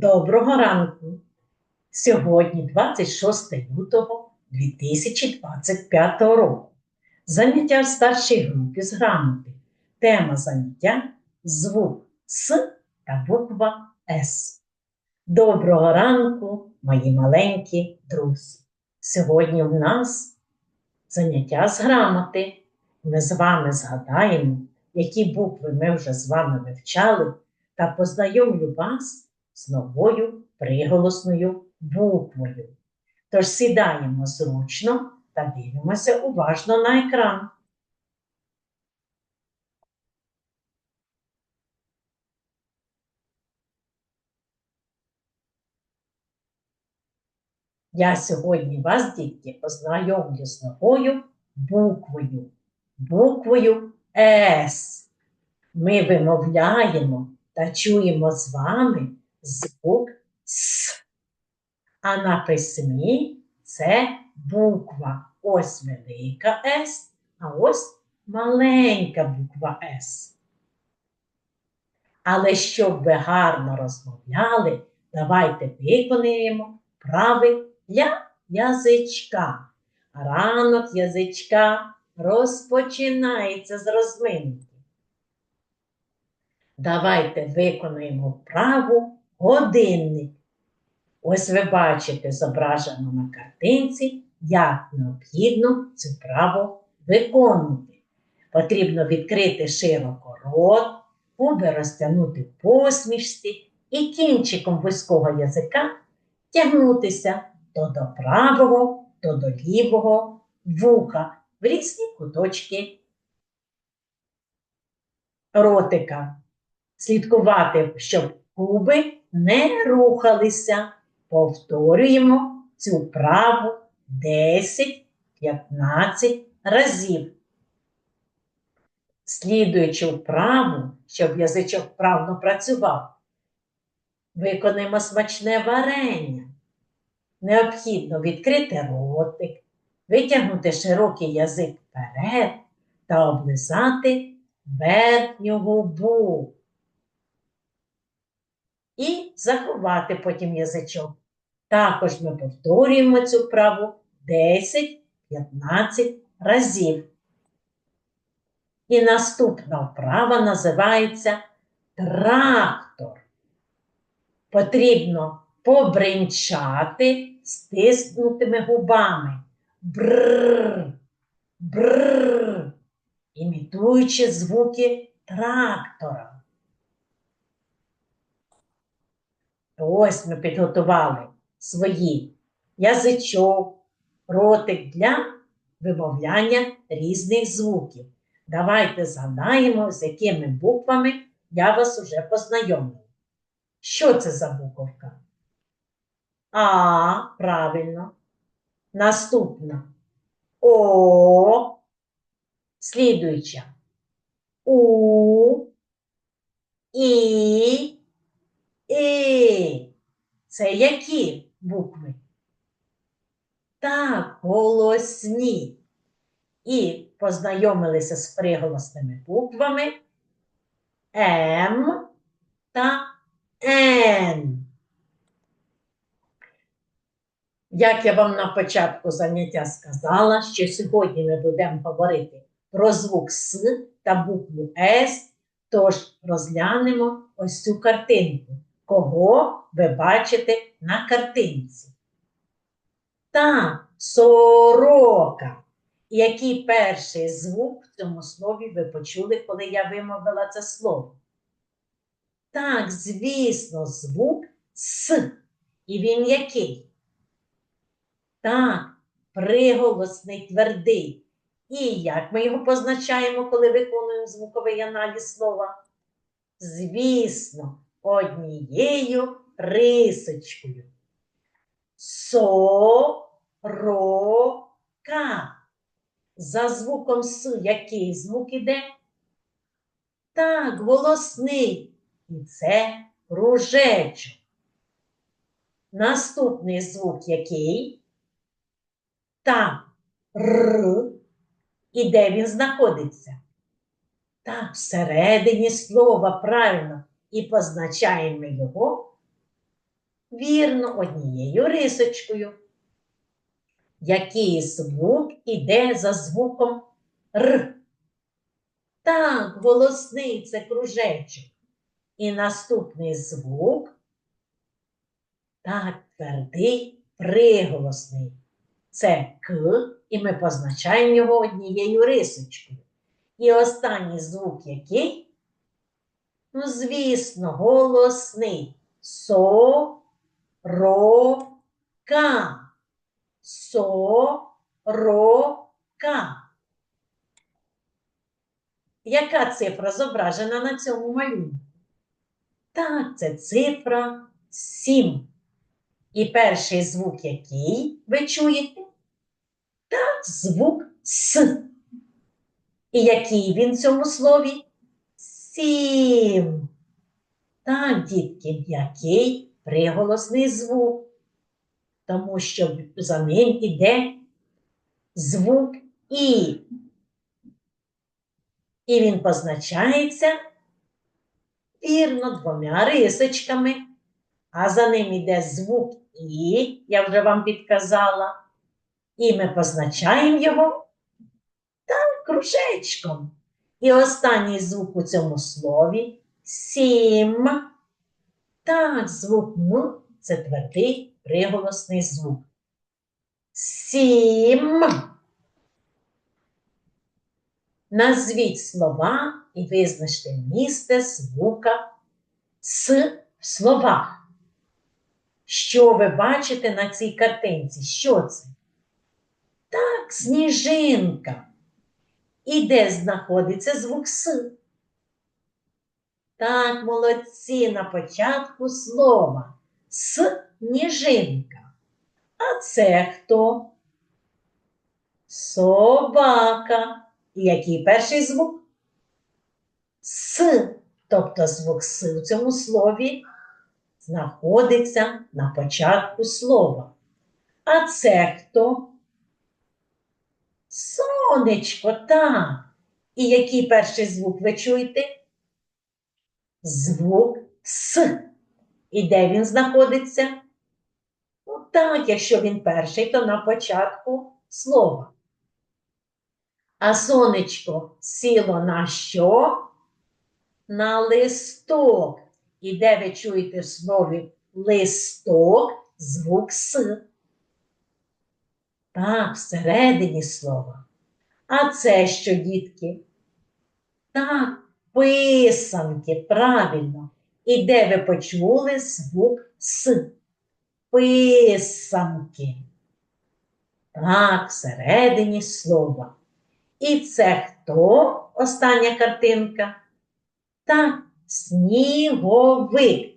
Доброго ранку! Сьогодні 26 лютого 2025 року. Заняття в старшій групі з грамоти. Тема заняття звук С та буква С. Доброго ранку, мої маленькі друзі! Сьогодні в нас заняття з грамоти. Ми з вами згадаємо, які букви ми вже з вами вивчали, та познайомлю вас з новою приголосною буквою. Тож сідаємо зручно та дивимося уважно на екран. Я сьогодні вас, дітки, познайомлю з новою буквою, буквою С. Ми вимовляємо та чуємо з вами звук С. А на письмі це буква. Ось велика С, а ось маленька буква С. Але щоб ви гарно розмовляли, давайте виконаємо вправи для язичка. Ранок язичка розпочинається з розминки. Давайте виконаємо вправу годинник. Ось ви бачите зображено на картинці, як необхідно цю вправу виконувати. Потрібно відкрити широко рот, губи розтягнути посмішці і кінчиком вузького язика тягнутися то до правого, то до лівого вуха в різні куточки ротика. Слідкувати, щоб губи не рухалися. Повторюємо цю вправу 10-15 разів. Слідуючи вправу, щоб язичок вправно працював, виконаємо смачне варення. Необхідно відкрити ротик, витягнути широкий язик вперед та облизати верхню губу. І заховати потім язичок. Також ми повторюємо цю вправу 10-15 разів. І наступна вправа називається трактор. Потрібно побринчати стиснутими губами. Бррр, бррр, імітуючи звуки трактора. Ось ми підготували свої язичок, ротик для вимовляння різних звуків. Давайте згадаємо, з якими буквами я вас уже познайомила. Що це за буковка? А, правильно. Наступна О, слідуюча У, І, І. Це які букви? Так, голосні. І познайомилися з приголосними буквами М та Н. Як я вам на початку заняття сказала, що сьогодні ми будемо говорити про звук С та букву С, тож розглянемо ось цю картинку. Кого ви бачите на картинці? Та сорока. Який перший звук в цьому слові ви почули, коли я вимовила це слово? Так, звісно, звук С. І він який? Так, приголосний твердий. І як ми його позначаємо, коли виконуємо звуковий аналіз слова? Звісно, однією рисочкою. Со-ро-ка. За звуком С який звук іде? Так, голосний. І це кружечок. Наступний звук який? Так, Р. І де він знаходиться? Так, всередині слова, правильно. І позначаємо його Вірно, однією рисочкою. Який звук іде за звуком Р? Так, голосний це кружечок. І наступний звук так, твердий приголосний. Це К, і ми позначаємо його однією рисочкою. І останній звук який? Ну, звісно, голосний. Со, ро, ка. Со, ро, ка. Яка цифра зображена на цьому малюнку? Так, це цифра 7. І перший звук який ви чуєте? Так, звук С. І який він в цьому слові? Сім. Так, дітки, який приголосний звук. Тому що за ним іде звук І. І він позначається вірно двома рисочками, а за ним іде звук І, я вже вам підказала. І ми позначаємо його так, кружечком. І останній звук у цьому слові сім. Так, звук М це твердий приголосний звук. Сім. Назвіть слова і визначте місце звука С в словах. Що ви бачите на цій картинці? Що це? Так, сніжинка. І де знаходиться звук С? Так, молодці на початку слова. Сніжинка. А це хто? Собака. І який перший звук? С. Тобто звук С у цьому слові знаходиться на початку слова. А це хто? Сонечко, так. І який перший звук ви чуєте? Звук С. І де він знаходиться? Ну так, якщо він перший, то на початку слова. А сонечко сіло на що? На листок. І де ви чуєте в слові листок звук С? Так, всередині слова. А це що, дітки? Так, писанки, правильно. І де ви почули звук С? Писанки. Так, всередині слова. І це хто? Остання картинка? Так, сніговик.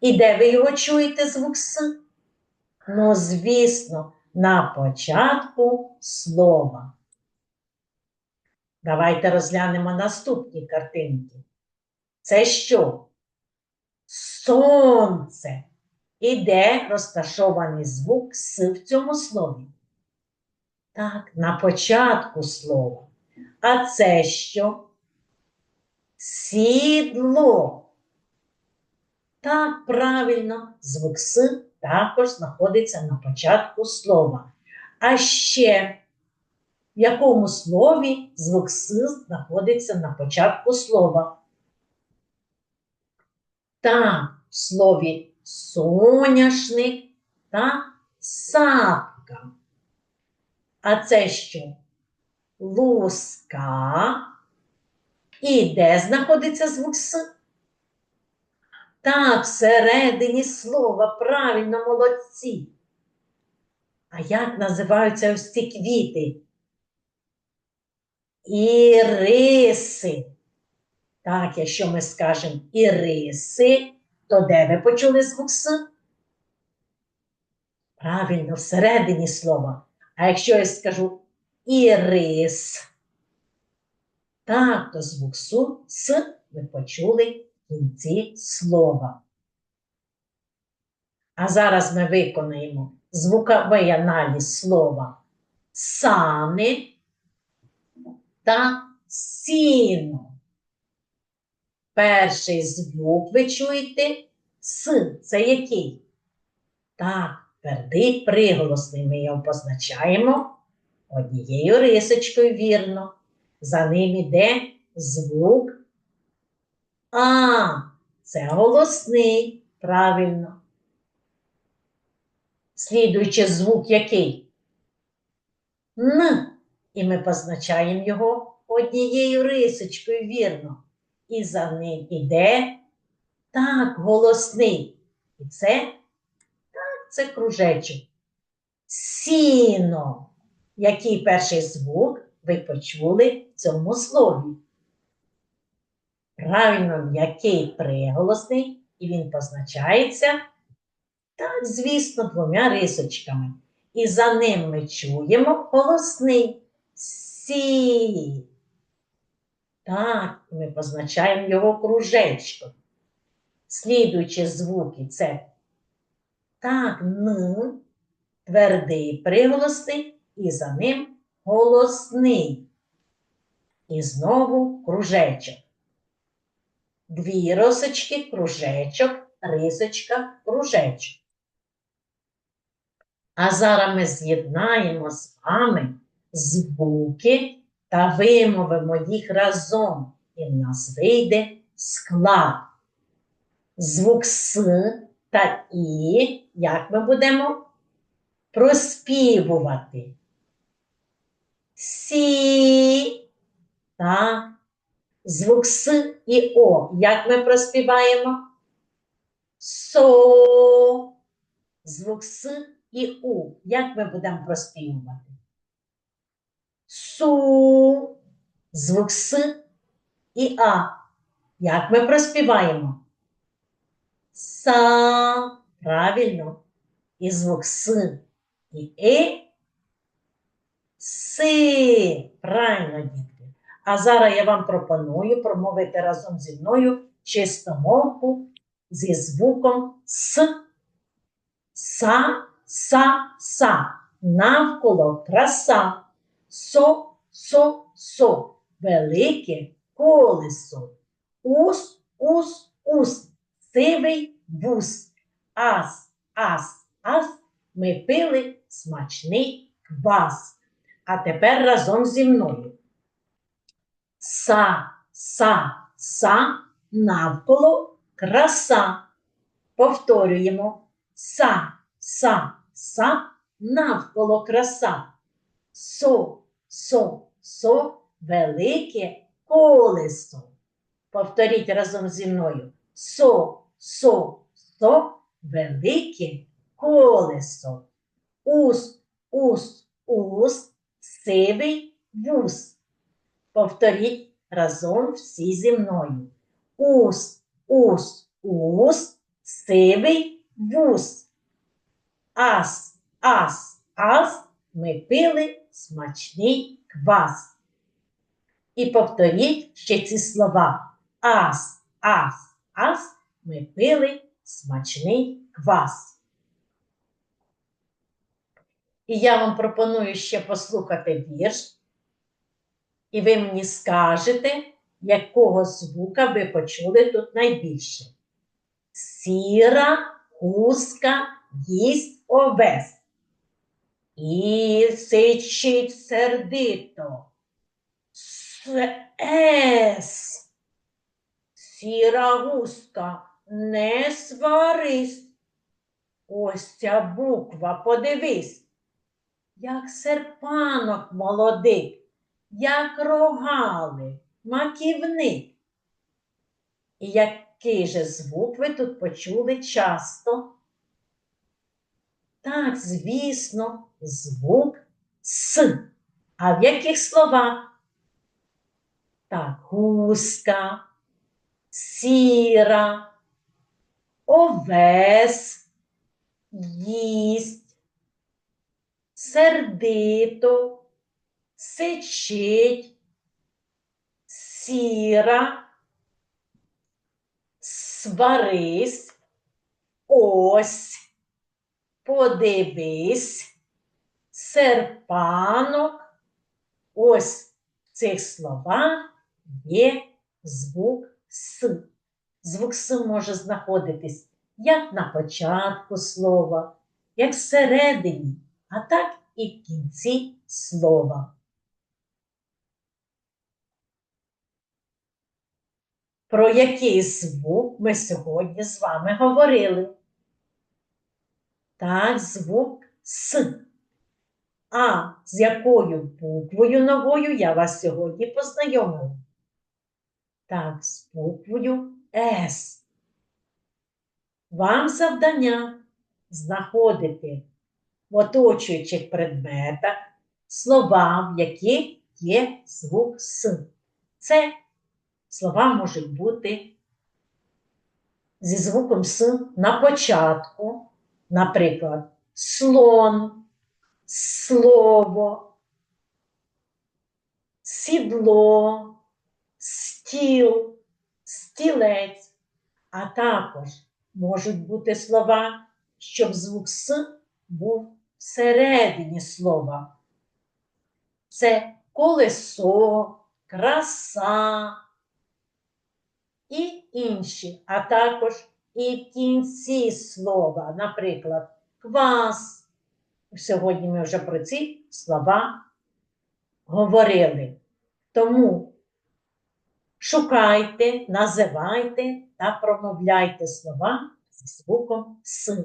І де ви його чуєте звук С? Ну, звісно, на початку слова. Давайте розглянемо наступні картинки. Це що? Сонце. І де розташований звук С в цьому слові? Так, на початку слова. А це що? Сідло. Так, правильно, звук С також знаходиться на початку слова. А ще в якому слові звук С знаходиться на початку слова? Так, в слові соняшник та сапка. А це що? Луска. І де знаходиться звук С? Так, всередині слова, правильно, молодці. А як називаються ось ці квіти? Іриси. Так, якщо ми скажемо іриси, то де ви почули звук С? Правильно, всередині слова. А якщо я скажу ірис, так, то звук су, С ви почули кінці слова. А зараз ми виконаємо звуковий аналіз слова сани та сіно. Перший звук ви чуєте С. Це який? Так, твердий приголосний ми його позначаємо однією рисочкою вірно. За ним іде звук А. Це голосний, правильно. Слідуючи звук який? Н. І ми позначаємо його однією рисочкою вірно. І за ним іде так, голосний. І це так, це кружечок. Сіно. Який перший звук ви почули в цьому слові? Правильно, м'який приголосний, і він позначається, так, звісно, двома рисочками. І за ним ми чуємо голосний сі. Так, ми позначаємо його кружечком. Слідуючі звуки це так, н, твердий приголосний, і за ним голосний. І знову кружечок. Дві рисочки, кружечок, рисочка, кружечок. А зараз ми з'єднаємо з вами звуки та вимовимо їх разом, і в нас вийде склад. Звук С та І, як ми будемо проспівувати. Сі. Звук С і О. Як ми проспіваємо? Со. Звук С і У. Як ми будемо проспівувати? Су. Звук С і А. Як ми проспіваємо? Са. Правильно. І звук С і Е. Си. Правильно, дітки. А зараз я вам пропоную промовити разом зі мною чистомовку зі звуком С. Са, са, са. Навколо краса. Со, со, со. Велике колесо. Ус, ус, ус. Сивий вус. Ас, ас, ас. Ми пили смачний квас. А тепер разом зі мною. Са, са, са, навколо краса. Повторюємо. Са, са, са, навколо краса. Со, со, со, велике колесо. Повторіть разом зі мною. Со, со, со, велике колесо. Ус, ус, ус, сивий вус. Повторіть разом всі зі мною. Ус, ус, ус, сивий вус. Ас, ас, ас, ми пили смачний квас. І повторіть ще ці слова. Ас, ас, ас, ми пили смачний квас. І я вам пропоную ще послухати вірш. І ви мені скажете, якого звука ви почули тут найбільше. Сіра хустка їсть овес. І сичить сердито. С. Сіра гуска, не сварись. Ось ця буква, подивись, як серпанок молодий, як рогали, маківник. І який же звук ви тут почули часто? Так, звісно, звук С. А в яких словах? Так, гуска, сіра, овес, їсть, сердито, сичить, сіра, сварись, ось, подивись, серпанок. Ось в цих словах є звук С. Звук С може знаходитись як на початку слова, як всередині, а так і в кінці слова. Про який звук ми сьогодні з вами говорили? Так, звук С. А з якою буквою новою я вас сьогодні познайомила? Так, з буквою С. Вам завдання знаходити в оточуючих предметах слова, в яких є звук С. Це слова можуть бути зі звуком С на початку, наприклад, слон, слово, сідло, стіл, стілець, а також можуть бути слова, щоб звук С був всередині слова. Це колесо, краса і інші, а також і в кінці слова, наприклад, квас. Сьогодні ми вже про ці слова говорили. Тому шукайте, називайте та промовляйте слова зі звуком С.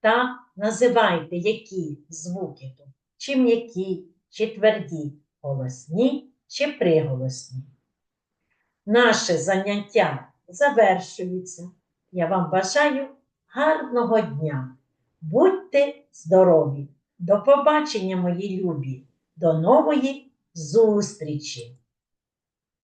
Та називайте, які звуки тут, чи м'які, чи тверді, голосні, чи приголосні. Наше заняття завершується. Я вам бажаю гарного дня. Будьте здорові! До побачення, мої любі! До нової зустрічі!